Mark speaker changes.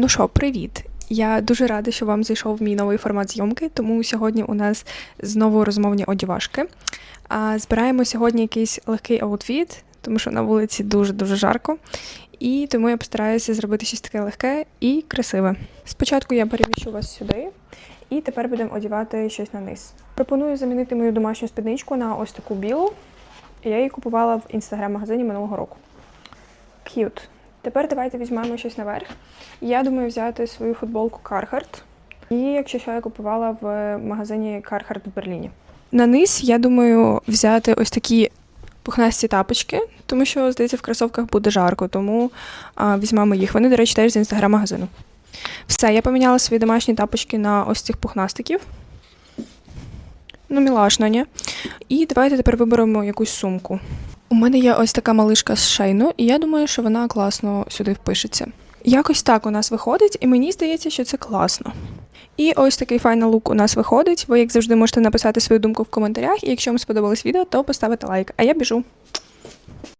Speaker 1: Ну що, привіт! Я дуже рада, що вам зайшов мій новий формат зйомки, тому сьогодні у нас знову розмовні одівашки. А збираємо сьогодні якийсь легкий аутфіт, тому що на вулиці дуже-дуже жарко. І тому я постараюся зробити щось таке легке і красиве. Спочатку я переміщу вас сюди, і тепер будемо одягати щось на низ. Пропоную замінити мою домашню спідничку на ось таку білу. Я її купувала в інстаграм-магазині минулого року. Cute. Тепер давайте візьмемо щось наверх. Я думаю взяти свою футболку Carhartt. І якщо що я купувала в магазині Carhartt в Берліні. На низ я думаю взяти ось такі пухнасті тапочки, тому що, здається, в кросовках буде жарко, тому а, візьмемо їх. Вони, до речі, теж з інстаграм-магазину. Все, я поміняла свої домашні тапочки на ось цих пухнастиків. Ну, мілашно, ні? І давайте тепер виберемо якусь сумку. У мене є ось така малишка з шейну, і я думаю, що вона класно сюди впишеться. Якось так у нас виходить, і мені здається, що це класно. І ось такий файний лук у нас виходить. Ви, як завжди, можете написати свою думку в коментарях. І якщо вам сподобалось відео, то поставите лайк. А я біжу.